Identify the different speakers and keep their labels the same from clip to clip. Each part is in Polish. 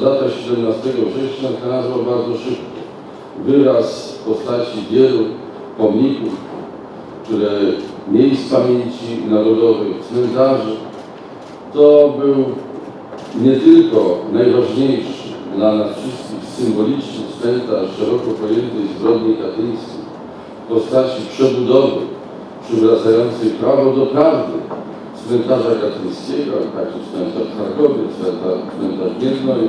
Speaker 1: Data 17 września znalazła bardzo szybko wyraz postaci wielu pomników, które miejsc pamięci narodowych, cmentarzy. To był nie tylko najważniejszy dla nas wszystkich symboliczny cmentarz szeroko pojętej zbrodni katyńskiej w postaci przebudowy przywracającej prawo do prawdy cmentarza katyńskiego, ale także cmentarz w Charkowie, cmentarz, Miednoje.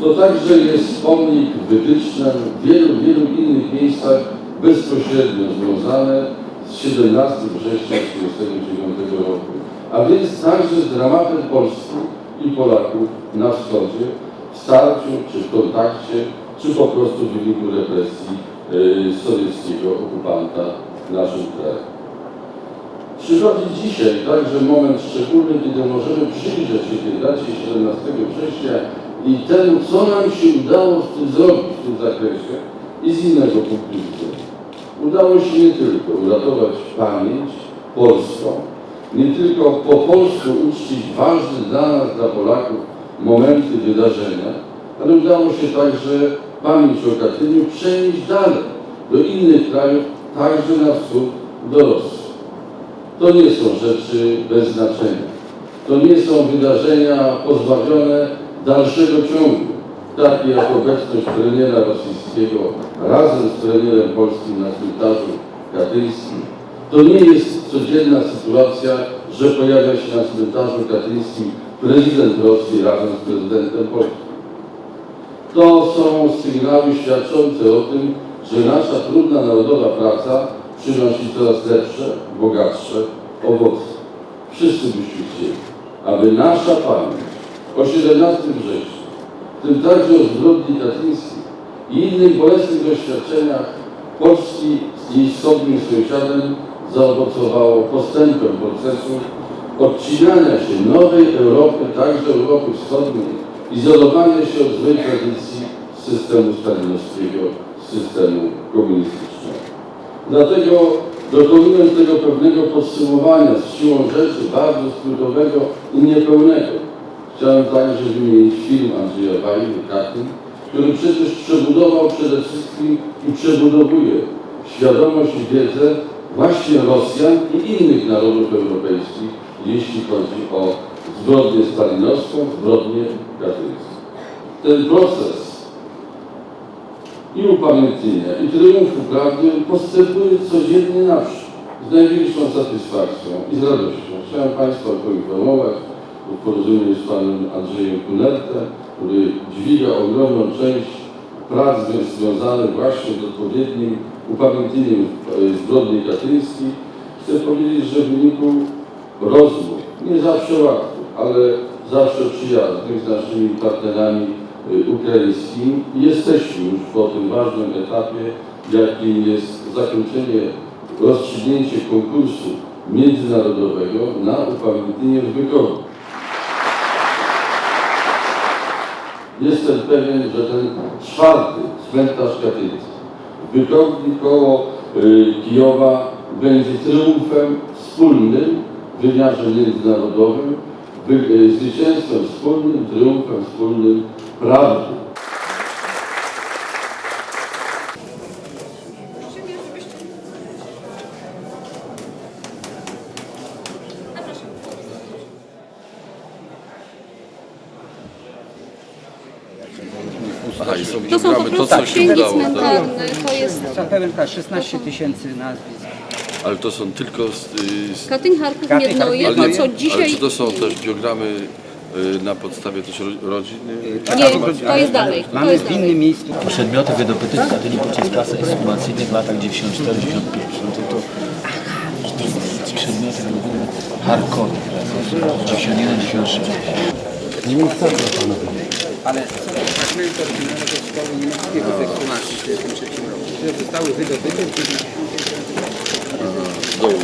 Speaker 1: To także jest pomnik wytycznym w wielu, wielu innych miejscach bezpośrednio związane z 17 września 1939 roku. A więc także z dramatem Polski i Polaków na wschodzie, w starciu czy w kontakcie, czy po prostu w wyniku represji yy, sowieckiego okupanta w naszym kraju. Przychodzi dzisiaj także moment szczególny, kiedy możemy przyjrzeć się tej dacie 17 września i temu, co nam się udało w tym zrobić w tym zakresie i z innego punktu widzenia. Udało się nie tylko uratować pamięć polską, nie tylko po polsku uczcić ważne dla nas, dla Polaków, momenty wydarzenia, ale udało się także pamięć o Katyniu przenieść dalej, do innych krajów, także na wschód, do Rosji. To nie są rzeczy bez znaczenia. To nie są wydarzenia pozbawione dalszego ciągu, takie jak obecność premiera rosyjskiego razem z premierem polskim na cmentarzu katyńskim. To nie jest codzienna sytuacja, że pojawia się na cmentarzu katyńskim prezydent Rosji razem z prezydentem Polski. To są sygnały świadczące o tym, że nasza trudna narodowa praca przynosi coraz lepsze, bogatsze owoce. Wszyscy byśmy chcieli, aby nasza pamięć o 17 września, w tym także o zbrodni katyńskiej i innych bolesnych doświadczeniach Polski z jej wschodnim sąsiadem zaowocowało postępem procesu odcinania się nowej Europy, także Europy Wschodniej, izolowania się od złej tradycji systemu stalinowskiego, systemu komunistycznego. Dlatego dokonując tego pewnego podsumowania z siłą rzeczy bardzo skrótowego i niepełnego, chciałem także wymienić film Andrzeja Wajdy, Katyn, który przecież przebudował przede wszystkim i przebudowuje świadomość i wiedzę właśnie Rosjan i innych narodów europejskich, jeśli chodzi o zbrodnię stalinowską, zbrodnię katyńską. Ten proces i upamiętnienia, i triumfu prawdy postępuje codziennie naprzód. Z największą satysfakcją i z radością. Chciałem Państwa poinformować w porozumieniu z Panem Andrzejem Kunertem, który dźwiga ogromną część prac związanych właśnie z odpowiednim upamiętnieniem e, zbrodni katyńskiej. Chcę powiedzieć, że w wyniku rozmów, nie zawsze łatwych, ale zawsze przyjaznych z naszymi partnerami y, ukraińskimi. Jesteśmy już po ważnym etapie, jakim jest zakończenie, rozstrzygnięcie konkursu międzynarodowego na upamiętnienie w Bykowie. Jestem pewien, że ten czwarty cmentarz katyński w Bykowni koło y, Kijowa będzie triumfem wspólnym w wymiarze międzynarodowym, wy, y, zwycięstwem wspólnym, triumfem wspólnym prawdy.
Speaker 2: Aha, i
Speaker 3: To są po
Speaker 2: to
Speaker 3: prostu
Speaker 2: co się
Speaker 3: księgi
Speaker 2: udało, tak?
Speaker 3: cmentarne, to jest
Speaker 4: Są pełen tak, 16 tysięcy nazwisk.
Speaker 2: Ale to są tylko z, y, z
Speaker 3: Katyń, Charków,
Speaker 4: Katyń,
Speaker 3: Miednoje,
Speaker 4: Charków,
Speaker 3: to
Speaker 2: ale,
Speaker 3: co
Speaker 2: ale
Speaker 3: dzisiaj...
Speaker 2: czy to są też biogramy y, na podstawie też ro- rodziny?
Speaker 3: Nie, to jest dalej, to
Speaker 4: Mamy
Speaker 3: jest
Speaker 4: w innym miejscu.
Speaker 5: Przedmioty wydobytych z Katyni podczas prac ekshumacyjnych w latach 94-95. No to, to przedmioty wydobyte w Charkowie, 91-96.
Speaker 4: Ale fragmenty oryginalnego szkoły niemieckiego z ekshumacji w 1933 roku, które zostały wydobyte w 1990
Speaker 2: Z dołu.